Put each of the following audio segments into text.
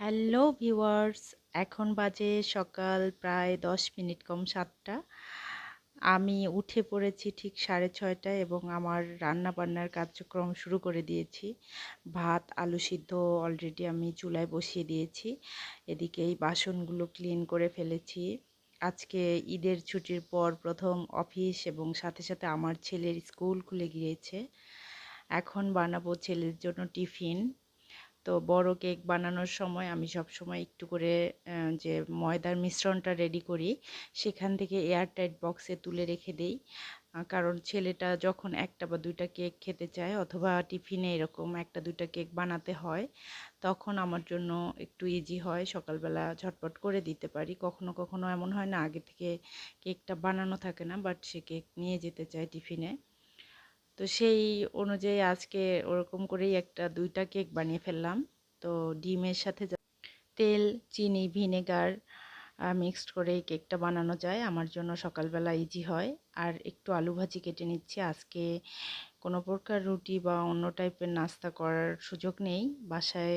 Hello viewers, এখন বাজে সকাল প্রায় দশ মিনিট কম সাতটা। আমি উঠে পড়েছি ঠিক সাড়ে ছয়টায় এবং আমার রান্না বান্নার কার্যক্রম শুরু করে দিয়েছি। ভাত, আলু সিদ্ধ অলরেডি আমি চুলায় বসিয়ে দিয়েছি। এদিকে এই বাসনগুলো ক্লিন করে ফেলেছি। আজকে ঈদের ছুটির পর প্রথম অফিস এবং সাথে সাথে আমার ছেলের স্কুল খুলে গিয়েছে। এখন বানাবো ছেলের জন্য টিফিন। তো বড় কেক বানানোর সময় আমি সব সময় একটু করে যে ময়দার মিশ্রণটা রেডি করি, সেখান থেকে এয়ারটাইট বক্সে তুলে রেখে দেই। কারণ ছেলেটা যখন একটা বা দুইটা কেক খেতে চায় অথবা টিফিনে এরকম একটা দুইটা কেক বানাতে হয়, তখন আমার জন্য একটু ইজি হয়, সকালবেলা ঝটপট করে দিতে পারি। কখনো কখনো এমন হয় না, আগে থেকে কেকটা বানানো থাকে না বাট সে কেক নিয়ে যেতে চায় টিফিনে। তো সেই অনুযায়ী আজকে ওরকম করেই একটা দুইটা কেক বানিয়ে ফেললাম। তো ডিমের সাথে তেল, চিনি, ভিনেগার মিক্সড করে কেকটা বানানো যায়। আমার জন্য সকালবেলা ইজি হয়। আর একটু আলু ভাজি কেটে নিচ্ছি। আজকে কোনো প্রকার রুটি বা অন্য টাইপের নাস্তা করার সুযোগ নেই। বাসায়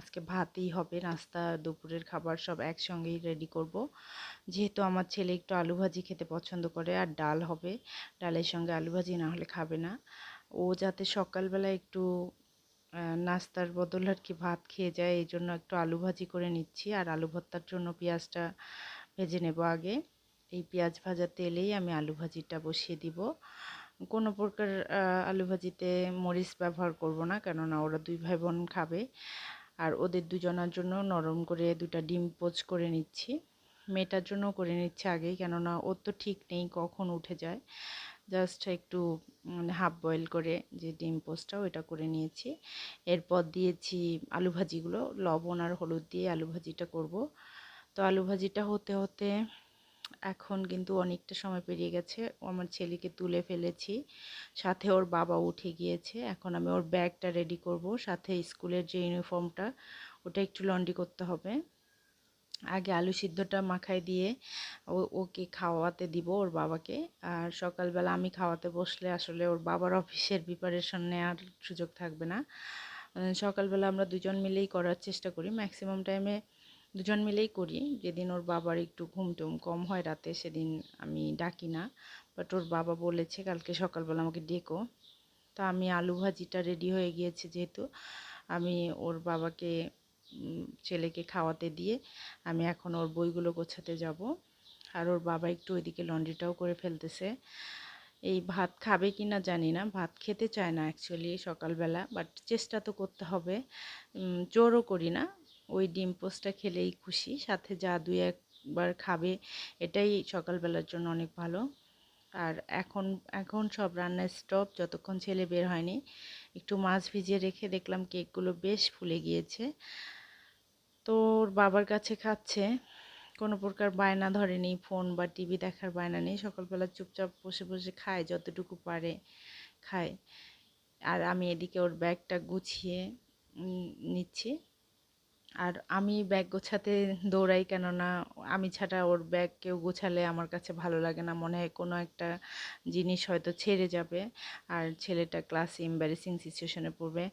আজকে ভাতই হবে। নাস্তা, দুপুরের খাবার সব একসঙ্গেই রেডি করব। যেহেতু আমার ছেলে একটু আলু ভাজি খেতে পছন্দ করে আর ডাল হবে, ডালের সঙ্গে আলু ভাজি না হলে খাবে না। ও যাতে সকালবেলা একটু নাস্তার বদল আর কি ভাত খেয়ে যায় এই জন্য একটু আলু ভাজি করে নিচ্ছি। আর আলু ভর্তার জন্য পেঁয়াজটা ভেজে নেব আগে। এই পেঁয়াজ ভাজা তেলেই আমি আলু ভাজিটা বসিয়ে দিব। কোনো প্রকার আলু ভাজিতে মরিচ ব্যবহার করব না, কেননা ওরা দুই ভাই বোন খাবে। আর ওদের দুজনার জন্য নরম করে দুটা ডিম পোচ করে নিচ্ছি। মেয়েটার জন্য করে নিচ্ছে আগেই, কেননা ওর তো ঠিক নেই কখন উঠে যায়। জাস্ট একটু হাফ বয়েল করে যে ডিম পোস্টটা ওইটা করে নিয়েছি। এরপর দিয়েছি আলু ভাজিগুলো। লবণ আর হলুদ দিয়ে আলু ভাজিটা করব। তো আলু ভাজিটা হতে হতে এখন কিন্তু অনেকটা সময় পেরিয়ে গেছে। আমার ছেলেকে তুলে ফেলেছি। সাথে ওর বাবা উঠে গিয়েছে। এখন আমি ওর ব্যাগটা রেডি করব। সাথে স্কুলের যে ইউনিফর্মটা ওটা একটু লন্ড্রি করতে হবে। আগে আলু সিদ্ধটা মাখায় দিয়ে ওকে খাওয়াতে দিব ওর বাবাকে। আর সকালবেলা আমি খাওয়াতে বসলে আসলে ওর বাবার অফিসের প্রিপারেশন নেওয়ার সুযোগ থাকবে না। সকালবেলা আমরা দুজন মিলেই করার চেষ্টা করি। ম্যাক্সিমাম টাইমে দুজন মিলেই করি। যেদিন ওর বাবার একটু ঘুম টুম কম হয় রাতে, সেদিন আমি ডাকি না। বাট ওর বাবা বলেছে কালকে সকালবেলা আমাকে ডেকো। তা আমি আলু ভাজিটা রেডি হয়ে গিয়েছে যেহেতু। আমি ওর বাবাকে ছেলেকে খাওয়াতে দিয়ে আমি এখন ওর বইগুলো গোছাতে যাব। আর ওর বাবা একটু ওইদিকে লন্ড্রিটাও করে ফেলতেছে। এই ভাত খাবে কি না জানি না, ভাত খেতে চায় না অ্যাকচুয়ালি সকালবেলা বাট চেষ্টা তো করতে হবে। জোরও করি না ওই ডিম পোস্টটা খেলেই খুশি। সাথে যা দুই একবার খাবে, এটাই সকালবেলার জন্য অনেক ভালো। আর এখন এখন সব রান্নার স্টপ যতক্ষণ ছেলে বের হয়নি, একটু মাছ ভিজিয়ে রেখে দেখলাম কেকগুলো বেশ ফুলে গিয়েছে। তো ওর বাবার কাছে খাচ্ছে। কোনো প্রকার বায়না ধরেনি ফোন বা টিভি দেখার বায়না নেই। সকালবেলা চুপচাপ বসে বসে খায়, যতটুকু পারে খায়। আর আমি এদিকে ওর ব্যাগটা গুছিয়ে নিচ্ছি। আর আমি ব্যাগ গোছাতে দৌড়াই কেননা আমি ছাড়া ওর ব্যাগ কেউ গোছালে আমার কাছে ভালো লাগে না। মনে হয় কোনো একটা জিনিস হয়তো ছেড়ে যাবে আর ছেলেটা ক্লাসে এম্বারেসিং সিচুয়েশনে পড়বে।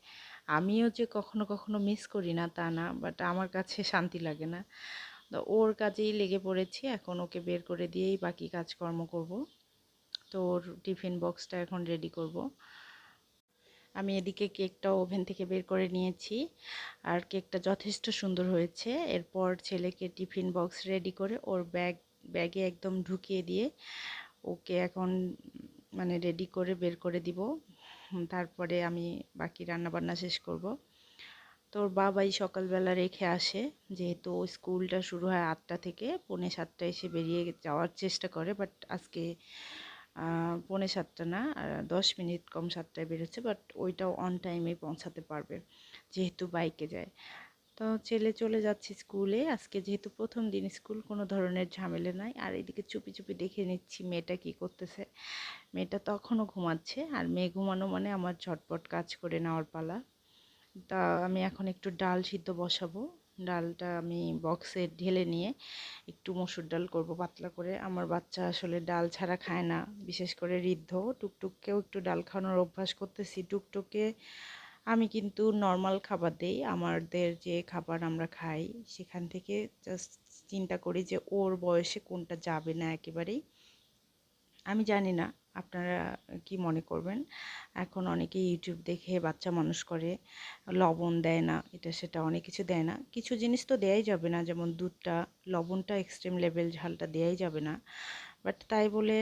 আমিও যে কখনো কখনো মিস করি না তা না বাট আমার কাছে শান্তি লাগে না। তো ওর কাজেই লেগে পড়েছি, এখন ওকে বের করে দিয়েই বাকি কাজকর্ম করব। তো ওর টিফিন বক্সটা এখন রেডি করব। আমি এদিকে কেকটা ওভেন থেকে বের করে নিয়েছি। আর কেকটা যথেষ্ট সুন্দর হয়েছে। এরপর ছেলেকে টিফিন বক্স রেডি করে ওর ব্যাগ, ব্যাগে একদম ঢুকিয়ে দিয়ে ওকে এখন মানে রেডি করে বের করে দিব। তারপরে আমি বাকি রান্নাবান্না শেষ করব। তোর বাবাই সকালবেলা রেখে আসে, যেহেতু স্কুলটা শুরু হয় আটটা থেকে, পৌনে সাতটা এসে বেরিয়ে যাওয়ার চেষ্টা করে বাট আজকে পৌনে সাতটা না দশ মিনিট কম সাতটায় বেরোচ্ছে বাট ওইটাও অন টাইমে পৌঁছাতে পারবে, যেহেতু বাইকে যায়। তো ছেলে চলে যাচ্ছে স্কুলে আজকে যেহেতু প্রথম দিন স্কুল কোনো ধরনের ঝামেলা নাই। আর এদিকে চুপি চুপি দেখে নিচ্ছি মেয়েটা কি করতেছে। মেয়েটা তখনও ঘুমাচ্ছে, আর মেয়ে ঘুমানো মানে আমার ঝটপট কাজ করে নেওয়ার পালা। তা আমি এখন একটু ডাল সিদ্ধ বসাবো। ডালটা আমি বক্সে ঢেলে নিয়ে একটু মসুর ডাল করব পাতলা করে। আমার বাচ্চা আসলে ডাল ছাড়া খায় না, বিশেষ করে ঋদ্ধ। টুকটুককেও একটু ডাল খাওয়ানোর অভ্যাস করতেছি। টুকটুকে আমি কিন্তু নর্মাল খাবার দেই। আমাদের যে খাবার আমরা খাই, সেখান থেকে জাস্ট চিন্তা করি যে ওর বয়সে কোনটা যাবে না একেবারেই। আমি জানি না আপনারা কি মনে করবেন? এখন অনেকে ইউটিউব দেখে বাচ্চা মানুষ করে, লবণ দেয় না, এটা সেটা অনেক কিছু দেয় না। কিছু জিনিস তো দেয়াই যাবে না, যেমন দুধটা, লবণটা এক্সট্রিম লেভেল ঝালটা দেয়াই যাবে না। বাট তাই বলে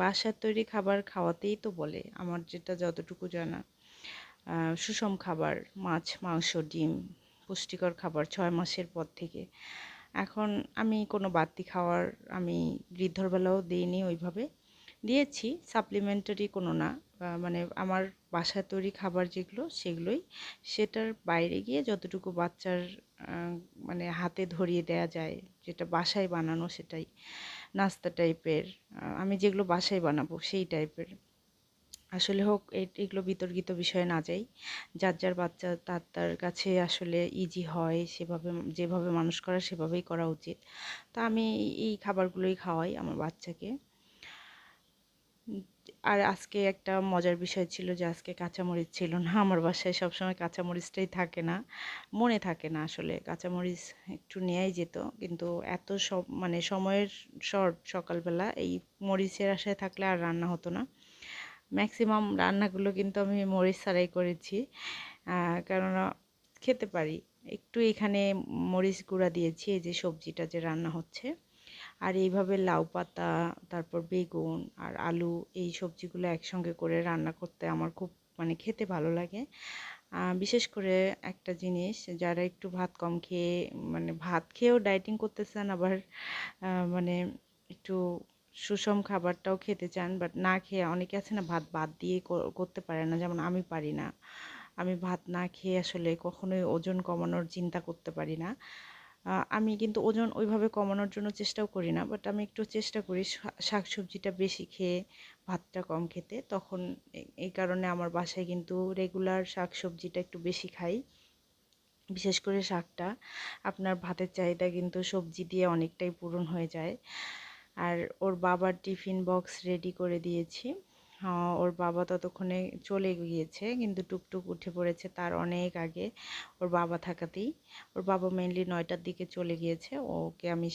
বাসার তৈরি খাবার খাওয়াতেই তো বলে, আমার যেটা যতটুকু জানা। সুষম খাবার, মাছ, মাংস, ডিম, পুষ্টিকর খাবার ছয় মাসের পর থেকে। এখন আমি কোনো বাড়তি খাওয়ার আমি বৃদ্ধরবেলাও দিইনি ওইভাবে। দিয়েছি সাপ্লিমেন্টারি কোনো না। মানে আমার বাসায় তৈরি খাবার যেগুলো, সেগুলোই সেটার বাইরে গিয়ে যতটুকু বাচ্চার মানে হাতে ধরিয়ে দেয়া যায়, যেটা বাসায় বানানো সেটাই, নাস্তা টাইপের আমি যেগুলো বাসায় বানাবো সেই টাইপের। আসলে হোক এগুলো বিতর্কিত বিষয়ে না যাই, যার যার বাচ্চা তার তার কাছে আসলে ইজি হয়, সেভাবে, যেভাবে মানুষ করা সেভাবেই করা উচিত। তা আমি এই খাবারগুলোই খাওয়াই আমার বাচ্চাকে। আর আজকে একটা মজার বিষয় ছিল যে আজকে কাঁচামরিচ ছিল না। আমার বাসায় সবসময় কাঁচামরিচটাই থাকে না, মনে থাকে না আসলে। কাঁচামরিচ একটু নেয়াই যেত, কিন্তু এত সব মানে সময়ের শর্ট সকালবেলা এই মরিচের আশায় থাকলে আর রান্না হতো না। ম্যাক্সিমাম রান্নাগুলো কিন্তু আমি মরিচ ছাড়াই করেছি কেননা খেতে পারি। একটু এখানে মরিচ গুঁড়া দিয়েছি, এই যে সবজিটা যে রান্না হচ্ছে। আর এইভাবে লাউ পাতা, তারপর বেগুন আর আলু এই সবজিগুলো একসঙ্গে করে রান্না করতে আমার খুব মানে খেতে ভালো লাগে। বিশেষ করে একটা জিনিস, যারা একটু ভাত কম খেয়ে মানে ভাত খেয়েও ডায়েটিং করতে চান আবার মানে একটু সুষম খাবারটাও খেতে চান বাট না খেয়ে অনেকে আছে না ভাত বাদ দিয়ে করতে পারে না, যেমন আমি পারি না। আমি ভাত না খেয়ে আসলে কখনোই ওজন কমানোর চিন্তা করতে পারি না। আমি কিন্তু ওজন ওইভাবে কমানোর জন্য চেষ্টাও করি না বাট আমি একটু চেষ্টা করি শাক সবজিটা বেশি খেয়ে ভাতটা কম খেতে। তখন এই কারণে আমার বাসায় কিন্তু রেগুলার শাক সবজিটা একটু বেশি খাই, বিশেষ করে শাকটা। আপনার ভাতের চাহিদা কিন্তু সবজি দিয়ে অনেকটাই পূরণ হয়ে যায়। আর ওর বাবার টিফিন বক্স রেডি করে দিয়েছি। ওর বাবা ততক্ষণে চলে গিয়েছে, কিন্তু টুকটুক উঠে পড়েছে তার অনেক আগে, ওর বাবা থাকাতেই। ওর বাবা মেনলি নয়টার দিকে চলে গিয়েছে, ওকে আমি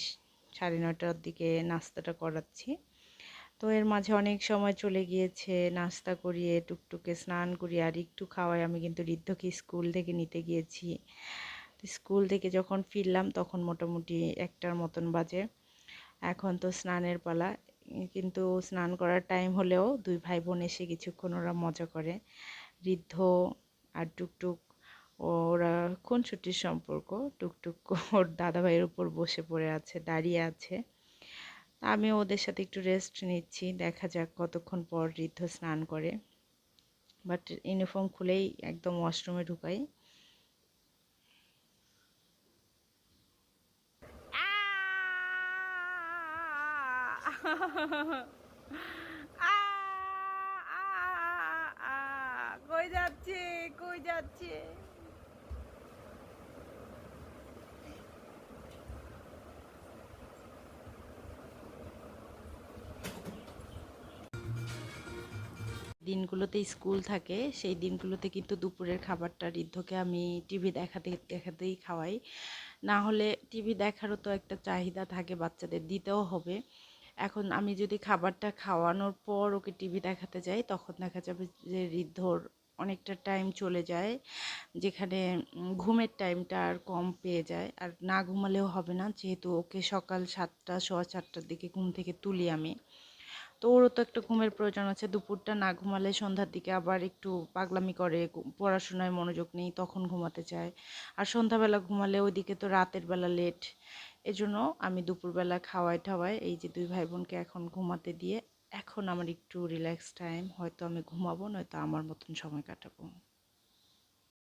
সাড়ে নয়টার দিকে নাস্তাটা করাচ্ছি। তো এর মাঝে অনেক সময় চলে গিয়েছে, নাস্তা করিয়ে, টুকটুকে স্নান করিয়ে, আর একটু খাওয়াই আমি কিন্তু ঋদ্ধকে স্কুল থেকে নিতে গিয়েছি। স্কুল থেকে যখন ফিরলাম, তখন মোটামুটি একটার মতন বাজে। এখন তো স্নানের পালা কিন্তু স্নান করার টাইম হলেও দুই ভাই বোন এসে কিছুক্ষণ ওরা মজা করে। ঋদ্ধ আর টুকটুক, ওরা ছুটির সম্পর্ক। টুকটুক ওর দাদা ভাইয়ের উপর বসে পড়ে আছে, দাঁড়িয়ে আছে। আমি ওদের সাথে একটু রেস্ট নিচ্ছি, দেখা যাক কতক্ষণ পর ঋদ্ধ স্নান করে। বাট ইউনিফর্ম খুলেই একদম ওয়াশরুমে ঢুকাই। কই যাচ্ছে কই যাচ্ছে? দিনগুলোতে স্কুল থাকে, সেই দিনগুলোতে কিন্তু দুপুরের খাবারটা ঋদ্ধকে আমি টিভি দেখাতে, দেখাতেই খাওয়াই। না হলে টিভি দেখারও তো একটা চাহিদা থাকে বাচ্চাদের, দিতেও হবে। এখন আমি যদি খাবারটা খাওয়ানোর পর ওকে টিভি দেখাতে যাই, তখন দেখা যাবে যে ঋদ্ধর অনেকটা টাইম চলে যায়, যেখানে ঘুমের টাইমটা আর কম পেয়ে যায়। আর না ঘুমালেও হবে না, যেহেতু ওকে সকাল সাতটা, সোয়া চারটার দিকে ঘুম থেকে তুলি আমি। তো ওরও তো একটা ঘুমের প্রয়োজন আছে, দুপুরটা না ঘুমালে সন্ধ্যার দিকে আবার একটু পাগলামি করে পড়াশোনায় মনোযোগ নেই, তখন ঘুমাতে চায়। আর সন্ধ্যাবেলা ঘুমালে ওইদিকে তো রাতের বেলা লেট এজন্য আমি দুপুরবেলা খাওয়াই ঠাওয়াই এই যে দুই ভাই বোনকে এখন ঘুমাতে দিয়ে এখন আমার একটু রিল্যাক্স টাইম হয়তো আমি ঘুমাবো, নয়তো আমার মতন সময় কাটাবো।